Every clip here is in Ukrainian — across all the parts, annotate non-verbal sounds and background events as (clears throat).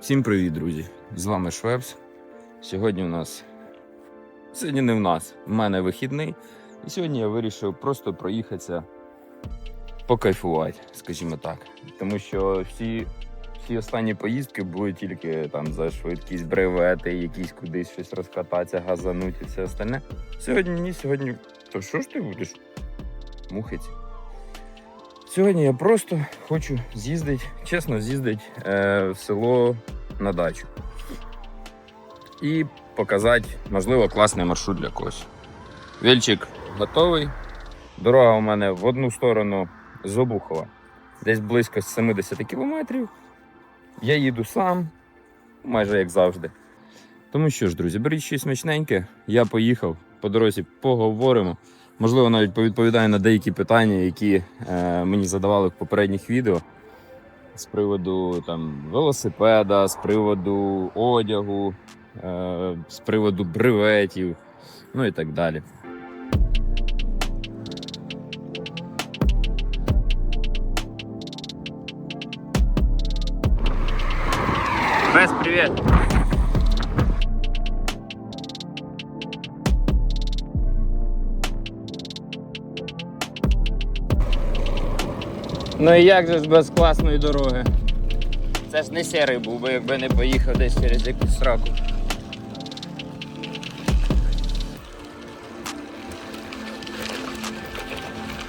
Всім привіт, друзі! З вами Швепс. Сьогодні у нас. Сьогодні не в нас. У мене вихідний. І сьогодні я вирішив просто проїхатися, покайфувати, скажімо так. Тому що всі, всі останні поїздки були тільки там за швидкість, бревети, якісь кудись щось розкататися, газануть і все остальне. Сьогодні ні, сьогодні. То що ж ти будеш? Мухиці. Сьогодні я просто хочу з'їздити, чесно, з'їздити е, в село на дачу. І показати, можливо, класний маршрут для когось. Вільчик готовий. Дорога у мене в одну сторону з Обухова, десь близько 70 кілометрів. Я їду сам, майже як завжди. Тому що ж, друзі, беріть щось смачненьке. Я поїхав по дорозі, поговоримо. Можливо, навіть повідповідаю на деякі питання, які е, мені задавали в попередніх відео з приводу там, велосипеда, з приводу одягу, е, з приводу бреветів, ну і так далі. Бес, привіт! Ну і як же ж без класної дороги? Це ж не сірий був би, якби не поїхав десь через якусь сраку.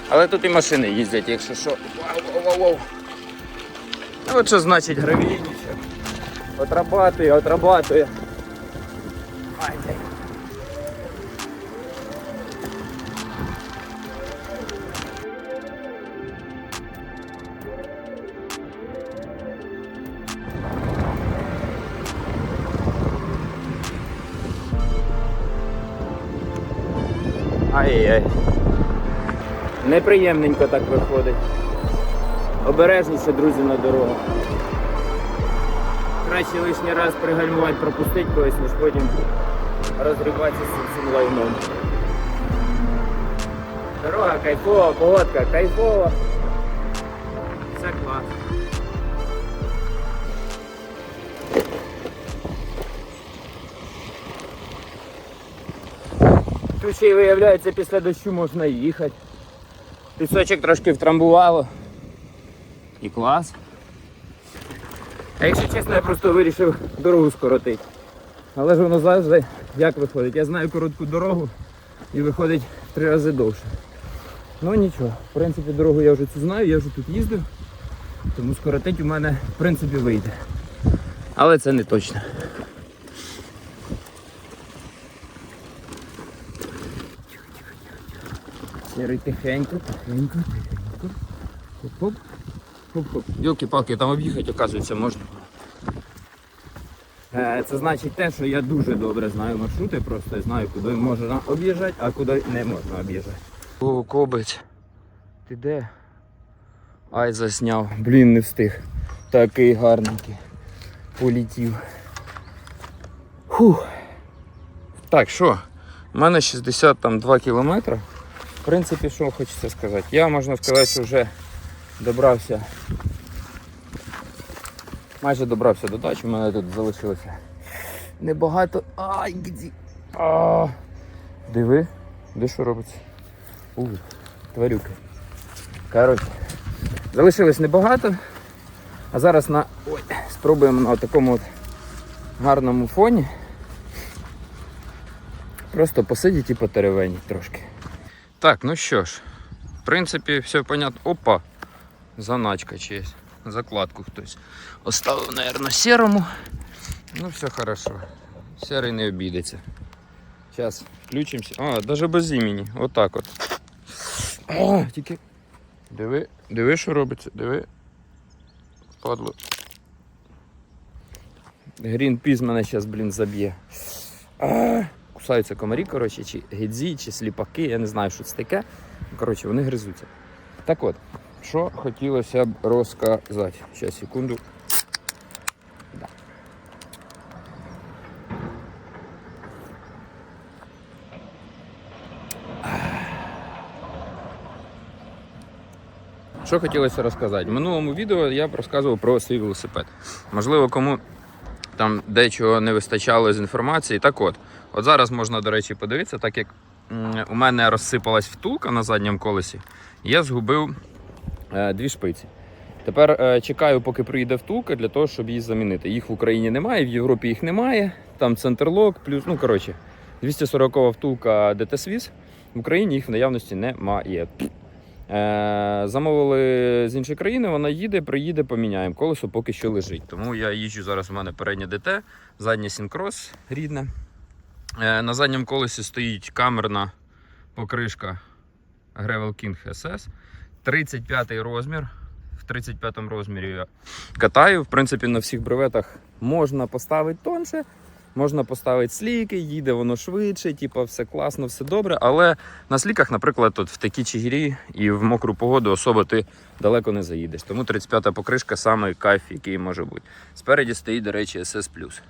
Але тут і машини їздять, якщо що. Вау, вау, вау. Ну от що значить гравійніше. Отрабатує, отрабатує. Ай, Неприємненько так виходить. Обережніше, друзі, на дорогах. Краще лишній раз пригальмувати, пропустити когось, ніж потім розриватися з цим лайном. Дорога кайфова, погодка кайфова. Все клас. Тут ще й виявляється, після дощу можна їхати. Пісочок трошки втрамбувало. І клас. А якщо чесно, я просто вирішив дорогу скоротити. Але ж воно завжди як виходить. Я знаю коротку дорогу і виходить в три рази довше. Ну нічого, в принципі, дорогу я вже цю знаю, я вже тут їздив, тому скоротить у мене в принципі вийде. Але це не точно. Сірий тихенько, тихенько, тихенько. Хоп-хоп. Хоп-хоп. Йолки-палки, там об'їхати, оказується, можна. Е, Це значить те, що я дуже добре знаю маршрути, просто знаю, куди можна об'їжджати, а куди не можна об'їжджати. О, кобець. Ти де? Ай, засняв. Блін, не встиг. Такий гарненький. Полетів. Фух. Так, що? У мене 62 кілометри. Принципі, що хочеться сказати. Я можна сказати, що вже добрався. Майже добрався до дачі, у мене тут залишилося небагато. Ай, гді. А, диви, де що робиться? У, тварюки. Коротше, залишилось небагато. А зараз на... Ой, спробуємо на такому от гарному фоні. Просто посидіти і потеревеніть трошки. Так, ну що ж, в принципі, все понятно. Опа! Заначка чиясь. Закладку хтось оставив, наверное, серому. Ну, все хорошо. Серий не обідеться. Зараз включимося. А, навіть без імені. Отак от. О, тільки. Диви, диви, що робиться, диви. Падло. Грінпіз мене зараз, блін, заб'є. Кусаються комарі, коротше, чи гідзі, чи сліпаки, я не знаю, що це таке. Коротше, вони гризуться. Так от, що хотілося б розказати. Зараз, секунду. Що хотілося розказати? В минулому відео я б розказував про свій велосипед. Можливо, кому Там дечого не вистачало з інформації. Так от, от зараз можна, до речі, подивитися, так як у мене розсипалась втулка на задньому колесі, я згубив е, дві шпиці. Тепер е, чекаю, поки приїде втулка для того, щоб її замінити. Їх в Україні немає, в Європі їх немає. Там центрлок, плюс, ну коротше, 240 втулка ДТСВІЗ. В Україні їх в наявності немає. Е, замовили з іншої країни, вона їде, приїде, поміняємо. Колесо поки що лежить. Тому я їжджу зараз. У мене переднє ДТ, заднє сінкрос рідне. Е, на задньому колесі стоїть камерна покришка Gravel King SS. 35 розмір. В 35 розмірі я катаю. В принципі, на всіх бреветах можна поставити тонше, можна поставити сліки, їде воно швидше, типу, все класно, все добре. Але на сліках, наприклад, от в такій чигірі і в мокру погоду особо ти далеко не заїдеш. Тому 35-та покришка саме кайф, який може бути. Спереді стоїть, до речі, SS.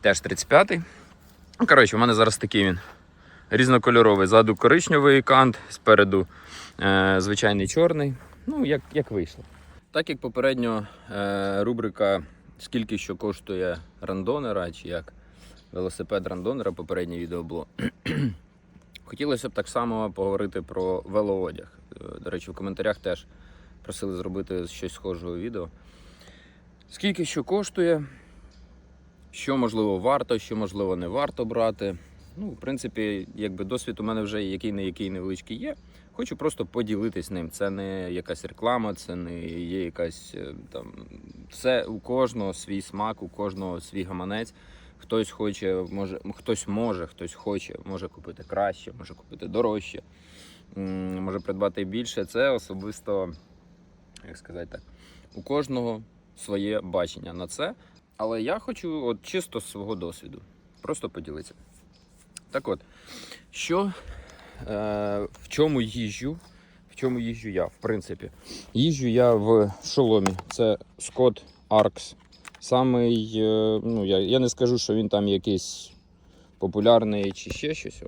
Теж 35-й. Ну, коротше, у мене зараз такий він різнокольоровий. Ззаду коричневий кант, спереду е, звичайний чорний. Ну, як, як вийшло. Так як попередньо е, рубрика Скільки що коштує рандонера, чи як велосипед рандонера, попереднє відео було. (clears throat) Хотілося б так само поговорити про велоодяг. Е, До речі, в коментарях теж просили зробити щось схожого відео. Скільки що коштує, що можливо варто, що можливо не варто брати. Ну, в принципі, якби досвід у мене вже який не який невеличкий є. Хочу просто поділитись ним. Це не якась реклама, це не є якась е, там. Це у кожного свій смак, у кожного свій гаманець. Хтось хоче, може, хтось може, хтось хоче, може купити краще, може купити дорожче, може придбати більше. Це особисто, як сказати так, у кожного своє бачення на це. Але я хочу от чисто з свого досвіду. Просто поділитися. Так от, що в чому їжджу? В чому їжджу я, в принципі? Їжджу я в шоломі. Це Scott Arx. Самий, е, ну, я, я не скажу, що він там якийсь популярний чи ще щось.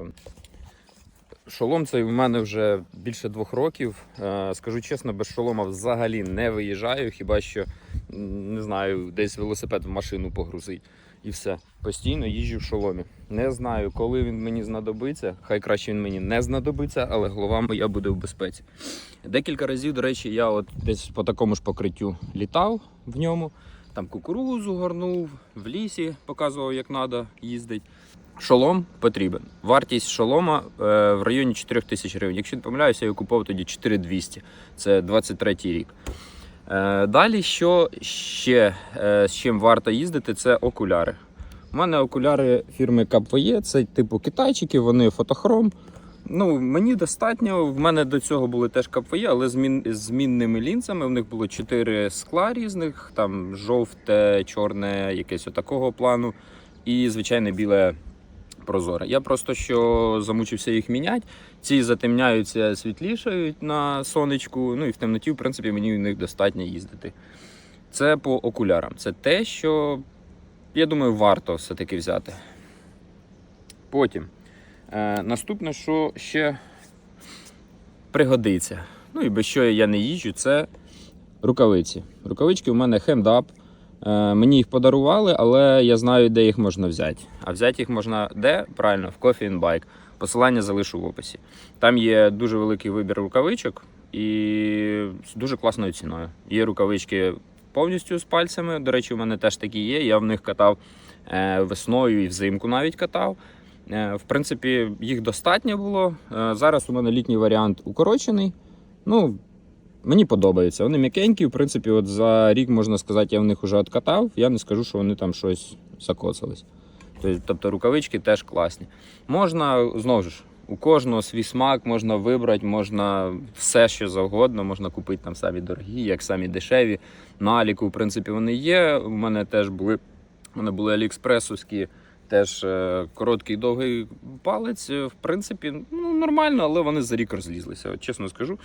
Шолом цей в мене вже більше двох років. Е, скажу чесно, без шолома взагалі не виїжджаю, хіба що не знаю, десь велосипед в машину погрузить. І все. Постійно їжджу в шоломі. Не знаю, коли він мені знадобиться. Хай краще він мені не знадобиться, але голова моя буде в безпеці. Декілька разів, до речі, я от десь по такому ж покриттю літав в ньому. Там кукурузу горнув, в лісі показував, як треба їздити. Шолом потрібен. Вартість шолома е, в районі 4 тисяч гривень. Якщо не помиляюся, я купував тоді 4200. Це 23 рік. Е, далі, що ще е, з чим варто їздити, це окуляри. У мене окуляри фірми Капвоє, це типу китайчики, вони фотохром. Ну, мені достатньо. В мене до цього були теж капвоє, але з мін- з змінними лінзами. В них було чотири скла різних: там жовте, чорне, якесь отакого плану, і звичайне біле прозоре. Я просто що замучився їх міняти. Ці затемняються, світлішають на сонечку. Ну і в темноті, в принципі, мені в них достатньо їздити. Це по окулярам. Це те, що я думаю, варто все-таки взяти. Потім. Е, наступне, що ще пригодиться. Ну і без що я не їжджу, це рукавиці. Рукавички у мене хендап. Е, мені їх подарували, але я знаю, де їх можна взяти. А взяти їх можна де? Правильно, в Coffee and Bike. Посилання залишу в описі. Там є дуже великий вибір рукавичок і з дуже класною ціною. Є рукавички повністю з пальцями. До речі, у мене теж такі є. Я в них катав е, весною і взимку навіть катав. Е, В принципі, їх достатньо було. Зараз у мене літній варіант укорочений. Ну, мені подобається. Вони м'якенькі. В принципі, от за рік можна сказати, я в них вже откатав. Я не скажу, що вони там щось закоцались. Тобто- рукавички теж класні. Можна знову ж. У кожного свій смак можна вибрати, можна все, що завгодно, можна купити там самі дорогі, як самі дешеві. На Аліку, в принципі, вони є. У мене теж були, у мене були аліекспресовські, теж е, короткий довгий палець. В принципі, ну, нормально, але вони за рік розлізлися. От чесно скажу.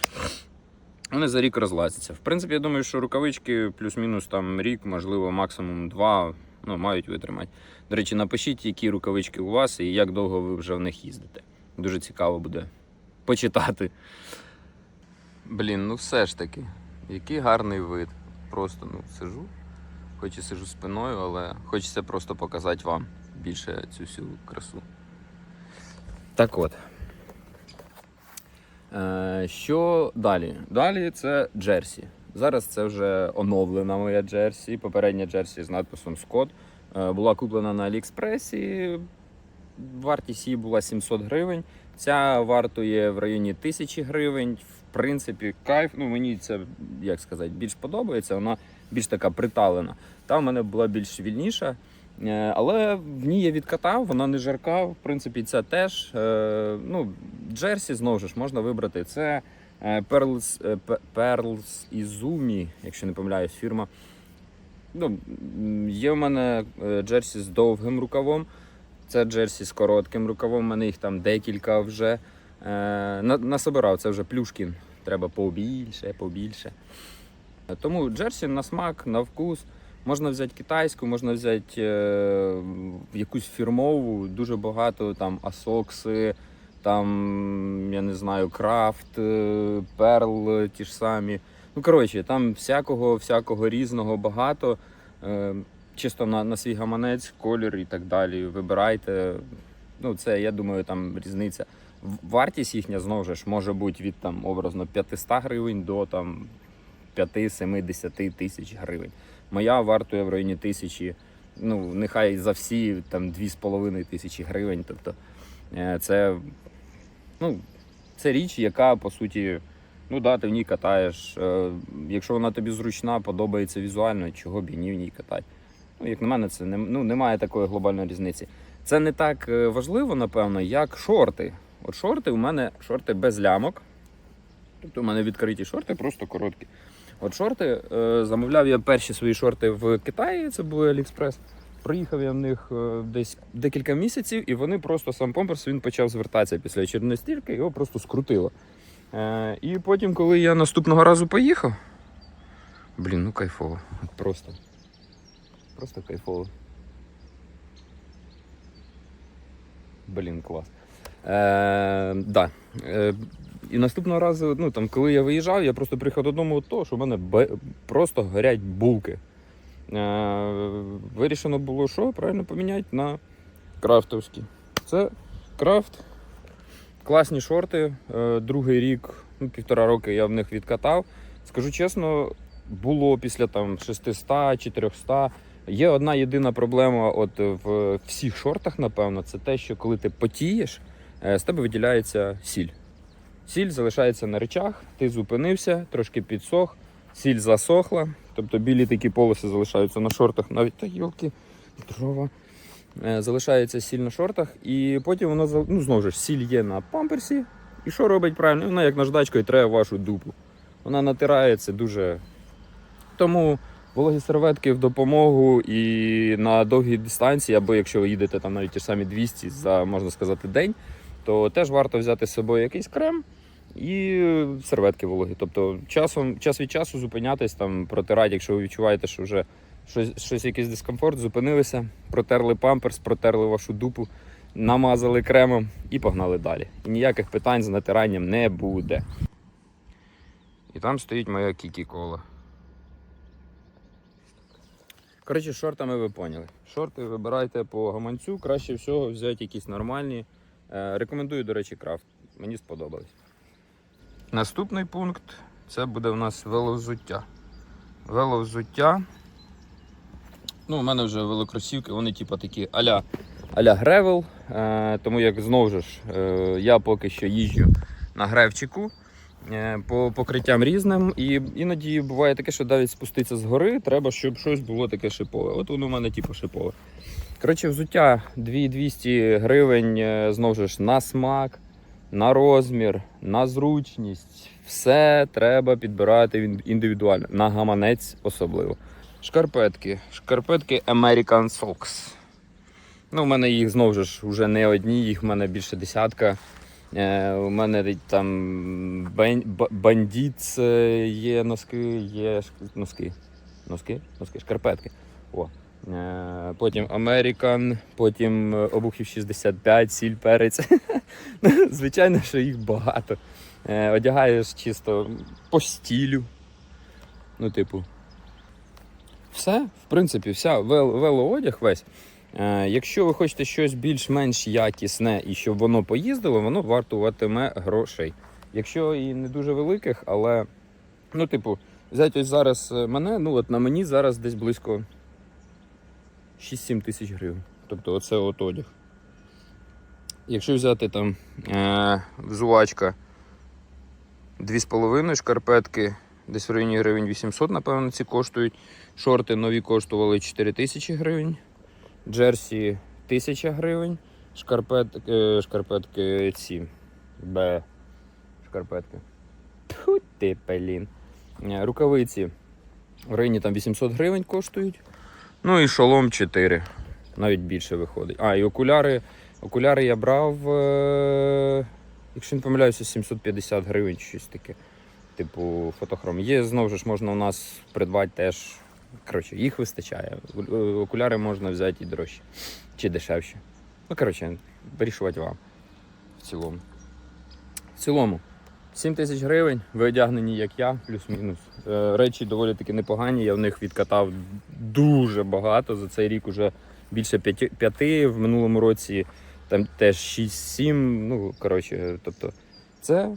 Вони за рік розлазяться. В принципі, я думаю, що рукавички плюс-мінус там рік, можливо, максимум два, ну, мають витримати. До речі, напишіть, які рукавички у вас і як довго ви вже в них їздите. Дуже цікаво буде почитати. Блін, ну все ж таки, який гарний вид. Просто ну, сижу, хоч і сижу спиною, але хочеться просто показати вам більше цю всю красу. Так от. Е, що далі? Далі це Джерсі. Зараз це вже оновлена моя Джерсі. Попередня Джерсі з надписом Скотт. Е, була куплена на Аліекспресі. Вартість її була 700 гривень. Ця вартує в районі 1000 гривень. В принципі, кайф. Ну, мені це, як сказати, більш подобається. Вона більш така приталена. Та в мене була більш вільніша. Е, Але в ній я відкатав, вона не жарка. В принципі, це теж. е, Ну, Джерсі знову ж можна вибрати. Це е, Pearls, е, Pe- якщо не помиляюсь, фірма. Ну, є в мене Джерсі з довгим рукавом. Це Джерсі з коротким рукавом. У мене їх там декілька вже. Насобирав, це вже плюшкін. Треба побільше, побільше. Тому Джерсі на смак, на вкус. Можна взяти китайську, можна взяти е, якусь фірмову, дуже багато там асокси, там, я не знаю, крафт, е, перл ті ж самі. Ну, коротше, там всякого, всякого різного багато. Е, чисто на, на свій гаманець, колір і так далі. Вибирайте. Ну, це, я думаю, там різниця. Вартість їхня знову ж може бути від там образно 500 гривень до там 5-70 тисяч гривень. Моя вартує в районі тисячі, ну нехай за всі там 2,5 тисячі гривень. Тобто е, це, ну, це річ, яка по суті, ну да, ти в ній катаєш. Е, Якщо вона тобі зручна, подобається візуально, чого б і ні в ній катати. Ну, як на мене, це не, ну, немає такої глобальної різниці. Це не так е, важливо, напевно, як шорти. От шорти у мене шорти без лямок. Тобто у мене відкриті шорти, просто короткі. От шорти е, замовляв я перші свої шорти в Китаї, це були Аліекспрес. Проїхав я в них е, десь декілька місяців, і вони просто сам помперс він почав звертатися після очередної стірки, його просто скрутило. Е, і потім, коли я наступного разу поїхав, блін, ну кайфово. Просто. Просто кайфово. Блін, клас. Е, да. І наступного разу, ну там, коли я виїжджав, я просто приїхав додому того, що в мене бе- просто горять булки. Е, вирішено було, що правильно поміняти на крафтовські. Це крафт. Класні шорти. Е, другий рік, ну, півтора роки я в них відкатав. Скажу чесно, було після там 600, 400. Є одна єдина проблема от в всіх шортах, напевно, це те, що коли ти потієш, е, з тебе виділяється сіль. Сіль залишається на речах, ти зупинився, трошки підсох, сіль засохла, тобто білі такі полоси залишаються на шортах, навіть та йолки, дрова. Е, Залишається сіль на шортах, і потім воно ну, знову ж сіль є на памперсі. І що робить правильно? Вона як наждачкою треба вашу дупу. Вона натирається дуже. Тому вологі серветки в допомогу і на довгій дистанції, або якщо ви їдете там навіть ті ж самі 200 за, можна сказати, день, то теж варто взяти з собою якийсь крем і серветки вологі. Тобто часом, час від часу зупинятись, там, протирати, якщо ви відчуваєте, що вже щось, щось якийсь дискомфорт, зупинилися, протерли памперс, протерли вашу дупу, намазали кремом і погнали далі. І ніяких питань з натиранням не буде. І там стоїть моя кікі-кола. Коротше, шортами ви поняли. Шорти вибирайте по гаманцю, краще всього взяти якісь нормальні. Е, рекомендую, до речі, крафт. Мені сподобались. Наступний пункт це буде у нас веловзуття. Веловзуття. Ну, у мене вже велокросівки, вони типу такі аля, гревел. Е, тому як знову ж е, я поки що їжджу на гревчику е, по покриттям різним. І іноді буває таке, що навіть спуститися з гори, треба, щоб щось було таке шипове. От воно у мене типу шипове. Коротше, взуття 2200 гривень е, знову ж на смак, на розмір, на зручність. Все треба підбирати індивідуально, на гаманець особливо. Шкарпетки. Шкарпетки American Socks. Ну, у мене їх знову ж вже не одні, їх в мене більше десятка. Е, у мене там бен, Б- бандіц е, є носки, є носки. Носки? Носки, шкарпетки. О. Е, потім American, потім е, обухів 65, сіль перець. (laughs) Звичайно, що їх багато. Е, одягаєш чисто по стілю. Ну, типу, все в принципі, вся велоодяг весь. Якщо ви хочете щось більш-менш якісне і щоб воно поїздило, воно вартуватиме грошей. Якщо і не дуже великих, але ну, типу, взяти ось зараз мене, ну от на мені зараз десь близько 6-7 тисяч гривень. Тобто оце от одяг. Якщо взяти там е, взувачка 2,5 шкарпетки, десь в районі гривень 800, напевно, ці коштують. Шорти нові коштували 4 тисячі гривень. Джерсі 1000 гривень. Шкарпет, е, шкарпетки ці. Б. Шкарпетки. Тьфу ти, блін. Е, Рукавиці в районі там 800 гривень коштують. Ну і шолом 4. Навіть більше виходить. А, і окуляри. Окуляри я брав, е, якщо не помиляюся, 750 гривень щось таке. Типу фотохром. Є знову ж можна у нас придбати теж. Коротше, їх вистачає. Е, Окуляри можна взяти і дорожче, чи дешевше. Ну, коротше, вирішувати вам в цілому. В цілому, 7 тисяч гривень, ви одягнені, як я, плюс-мінус. Е, Речі доволі таки непогані. Я в них відкатав дуже багато. За цей рік уже більше п'яти, п'яти. в минулому році там теж 6-7. Ну, коротше, тобто, це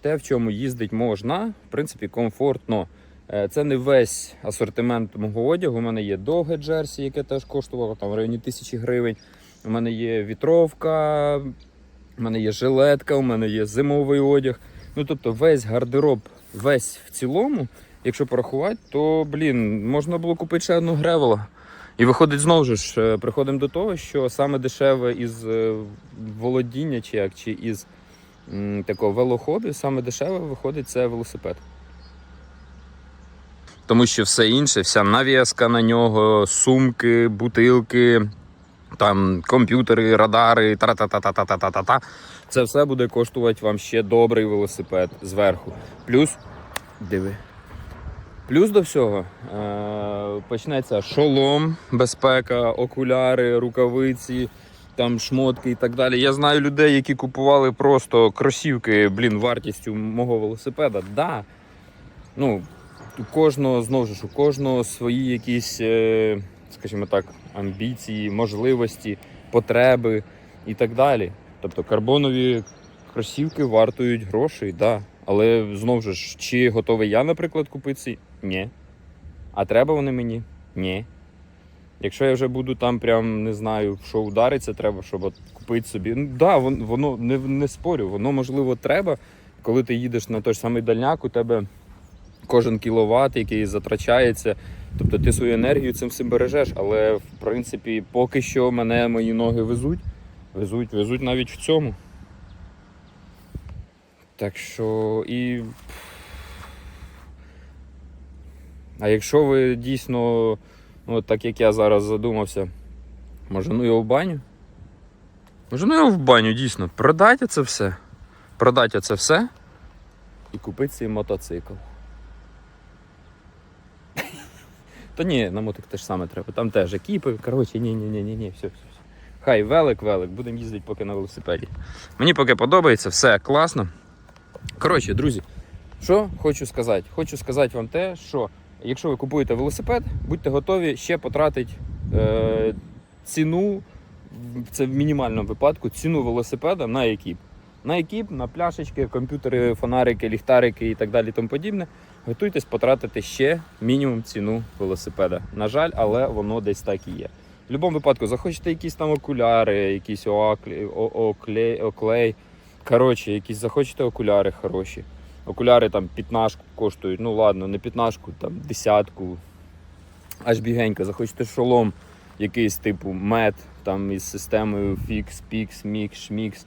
те, в чому їздить можна, в принципі, комфортно. Е, Це не весь асортимент мого одягу. У мене є довге джерсі, яке теж коштувало там в районі тисячі гривень. У мене є вітровка, у мене є жилетка, у мене є зимовий одяг. Ну тобто весь гардероб, весь в цілому, якщо порахувати, то блін, можна було купити ще одну гревела. І виходить знову ж, е, приходимо до того, що саме дешеве із е, володіння, чи як, чи із м, такого велохобі, саме дешеве виходить це велосипед. Тому що все інше, вся навіска на нього, сумки, бутилки, там комп'ютери, радари, та-та-та-та-та-та-та-та. Це все буде коштувати вам ще добрий велосипед зверху. Плюс, диви. Плюс до всього е- почнеться шолом, безпека, окуляри, рукавиці, там шмотки і так далі. Я знаю людей, які купували просто кросівки, блін, вартістю мого велосипеда. Да. Ну, у кожного знову ж у кожного свої якісь, е, скажімо так, амбіції, можливості, потреби і так далі. Тобто карбонові кросівки вартують грошей, да. Але знову ж, чи готовий я, наприклад, купити ці? Ні. А треба вони мені? Ні. Якщо я вже буду там, прям не знаю, що удариться, треба, щоб от купити собі. Ну да, воно, не, не спорю, воно можливо треба, коли ти їдеш на той ж самий дальняк, у тебе кожен кіловат, який затрачається. Тобто ти свою енергію цим всім бережеш, але в принципі поки що мене мої ноги везуть. Везуть, везуть навіть в цьому. Так що і. А якщо ви дійсно, ну, так як я зараз задумався, може ну його в баню? Може ну його в баню дійсно. Продайте це все. Продайте це все і купити цей мотоцикл. Та ні, на мотик теж саме треба. Там теж екіпи. Коротше, ні, ні, все, все. Хай велик, велик, будемо їздити поки на велосипеді. Мені поки подобається, все класно. Коротше, друзі, що хочу сказати? Хочу сказати вам те, що якщо ви купуєте велосипед, будьте готові ще потратити е, ціну, це в мінімальному випадку, ціну велосипеда на екіп. На екіп, на пляшечки, комп'ютери, фонарики, ліхтарики і так далі. Тому подібне. Готуйтесь потратити ще мінімум ціну велосипеда. На жаль, але воно десь так і є. В будь-якому випадку захочете якісь там окуляри, якісь оаклі, о, оклей, оклей. Коротше, якісь захочете окуляри хороші. Окуляри там 15 коштують, ну ладно, не 15, там десятку. Аж бігенько, захочете шолом якийсь типу мед, там із системою Fix, Pix, Mix, Schmix.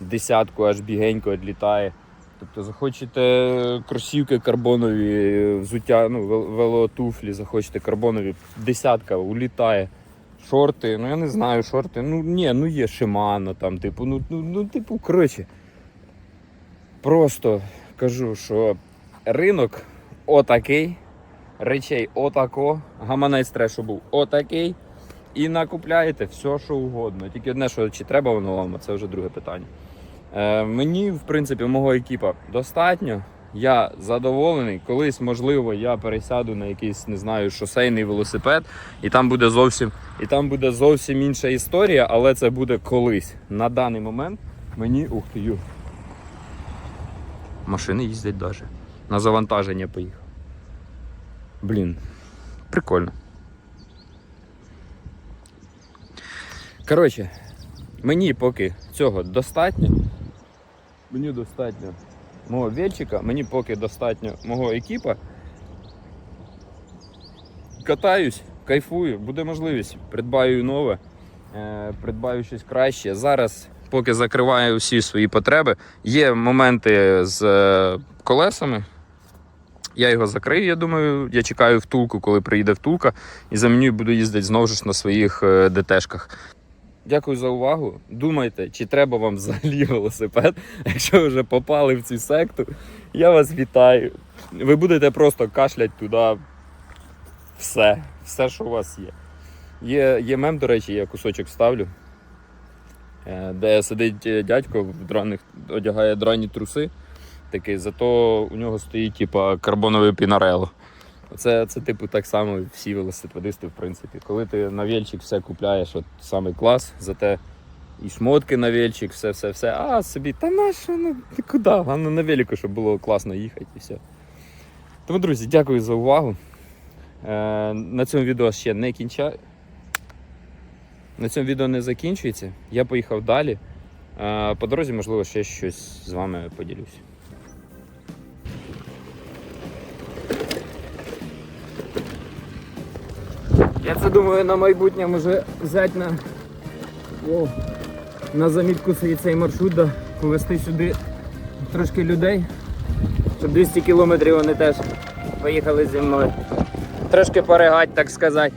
Десятку аж бігенько відлітає. Тобто захочете кросівки карбонові, взуття, ну, велотуфлі, захочете карбонові, десятка улітає. Шорти, ну я не знаю, шорти. Ну ні, ну є Shimano там, типу, ну, ну, ну типу, коротше. Просто кажу, що ринок отакий, речей отако, гаманець трешу був отакий. І накупляєте все, що угодно. Тільки одне, що чи треба воно вам, це вже друге питання. Е, мені, в принципі, мого екіпа достатньо. Я задоволений. Колись, можливо, я пересяду на якийсь, не знаю, шосейний велосипед, і там буде зовсім, і там буде зовсім інша історія, але це буде колись. На даний момент мені ух ти ю. Машини їздять навіть. На завантаження поїхав. Блін, прикольно. Коротше, мені поки цього достатньо. Мені достатньо мого вельчика, мені поки достатньо мого екіпа. Катаюсь, кайфую, буде можливість, придбаю нове, е, придбаю щось краще. Зараз, поки закриваю всі свої потреби, є моменти з е, колесами. Я його закрию, я думаю, я чекаю втулку, коли приїде втулка, і заміню і буду їздити знову ж на своїх е, ДТшках. Дякую за увагу. Думайте, чи треба вам взагалі (laughs) велосипед. Якщо ви вже попали в цю секту, я вас вітаю. Ви будете просто кашлять туди все, все, що у вас є. Є, є мем, до речі, я кусочок ставлю, е, де сидить е, дядько в драних, одягає драні труси. Такий, зато у нього стоїть типа карбонове пінарело. Це, це, типу, так само всі велосипедисти, в принципі. Коли ти на вельчик все купляєш, от самий клас, зате і шмотки на вельчик, все, все, все. А собі, та на що, ну куди? Головне на велику, щоб було класно їхати і все. Тому, друзі, дякую за увагу. Е, на цьому відео ще не кінчаю. На цьому відео не закінчується. Я поїхав далі. Е, по дорозі, можливо, ще щось з вами поділюсь. Я це думаю на майбутнє може взяти на, О, на замітку свій цей маршрут, да, повезти сюди трошки людей, щоб 200 кілометрів вони теж поїхали зі мною. Трошки поригать, так сказати.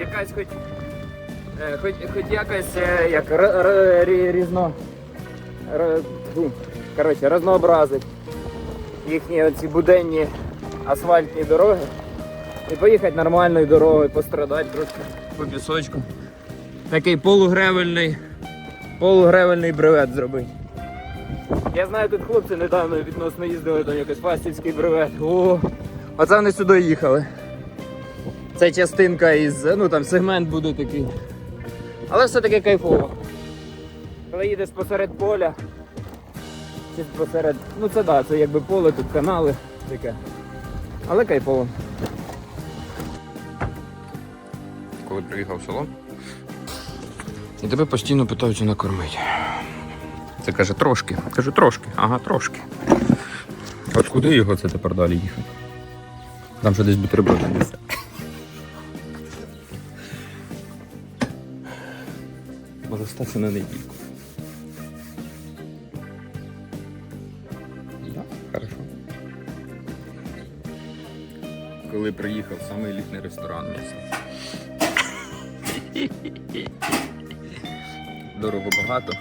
Якась хоч, е, хоч, хоч якась е, як різно. Коротше, разнообразить їхні оці буденні асфальтні дороги. І поїхати нормальною дорогою, пострадати трошки по пісочку. Такий полугревельний, полугревельний бревет зробити. Я знаю, тут хлопці недавно відносно їздили там якийсь фастівський бревет. О, оце вони сюди їхали. Це частинка із, ну там сегмент буде такий. Але все-таки кайфово. Коли їдеш посеред поля, чи посеред. Ну це да, це якби поле, тут канали, таке. Але кайфово. Коли приїхав в село, і тебе постійно питаються накормити. Це каже трошки. Кажу трошки, ага, трошки. От куди його це тепер далі їхати? Там ще десь бутерброди несе. Може статися на недільку. Да, хорошо. Коли приїхав, самий елітний ресторан міста. Дорого багато.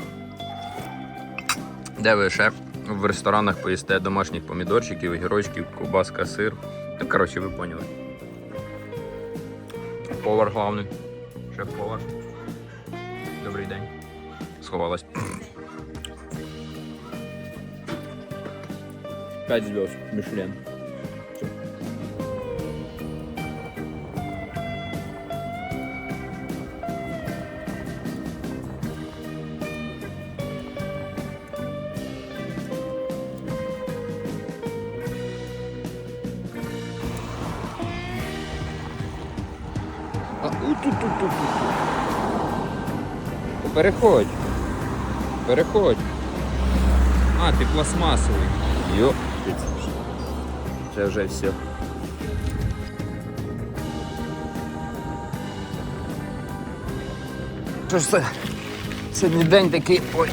Де ви ще в ресторанах поїсте домашніх помідорчиків, огірочків, ковбаска, сир. Ну, коротше, ви поняли. Повар главний. Шеф-повар. Добрий день. Сховалась. П'ять зв'язок. Мішлен. Переходь. Переходь. А, ти пластмасовий. Йо. Це вже все. Що ж це? Сьогодні день такий. Ой.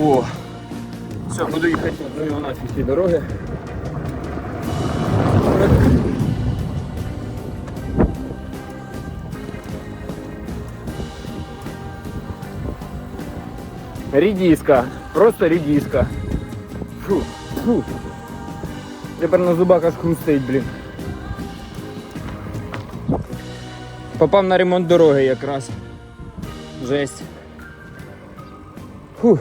О. Все, буду їхати до його нафіг дороги. Рідіска. Просто рідіска. Фу, фу. Тепер на зубах аж хрустить, блін. Попав на ремонт дороги якраз. Жесть. Фу.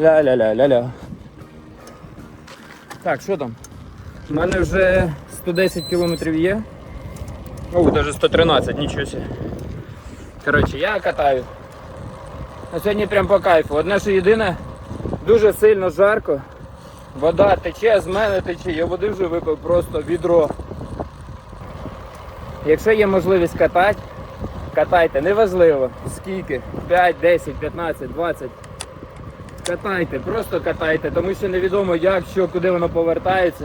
Ля-ля-ля-ля-ля. Так, що там? У мене вже 110 кілометрів є. О, навіть 113, нічого. Коротше, я катаю. А сьогодні прям по кайфу. Одне, що єдине, дуже сильно жарко. Вода тече, з мене тече, я води вже випив просто відро. Якщо є можливість катати, катайте, неважливо скільки, 5, 10, 15, 20. Катайте, просто катайте, тому що невідомо як, що, куди воно повертається.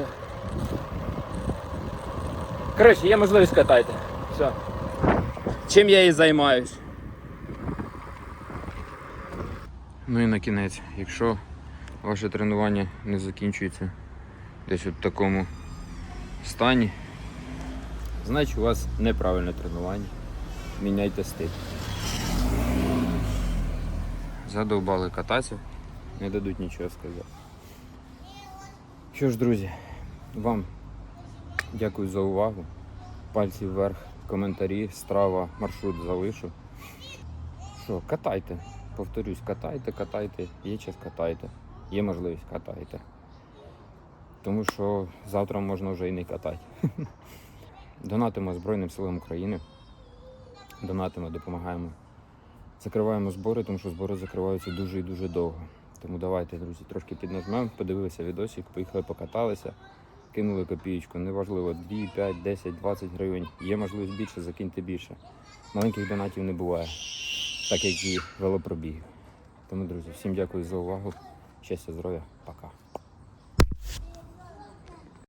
Коротше, є можливість катайте. Все. Чим я і займаюсь. Ну і на кінець, якщо ваше тренування не закінчується десь у такому стані, значить у вас неправильне тренування. Міняйте стиль. Задовбали кататися, не дадуть нічого сказати. Що ж, друзі, вам дякую за увагу. Пальці вверх, коментарі, страва, маршрут залишу. Що, катайте. Повторюсь, катайте, катайте, є час катайте, є можливість катайте. Тому що завтра можна вже і не катати. (laughs) Донатимо Збройним силам України. Донатимо, допомагаємо. Закриваємо збори, тому що збори закриваються дуже і дуже довго. Тому давайте, друзі, трошки піднажмемо, подивилися відосик, поїхали покаталися, кинули копієчку. Неважливо, 2, 5, 10, 20 гривень. Є можливість більше, закиньте більше. Маленьких донатів не буває, так як і велопробігів. Тому, друзі, всім дякую за увагу. Щастя, здоров'я, пока.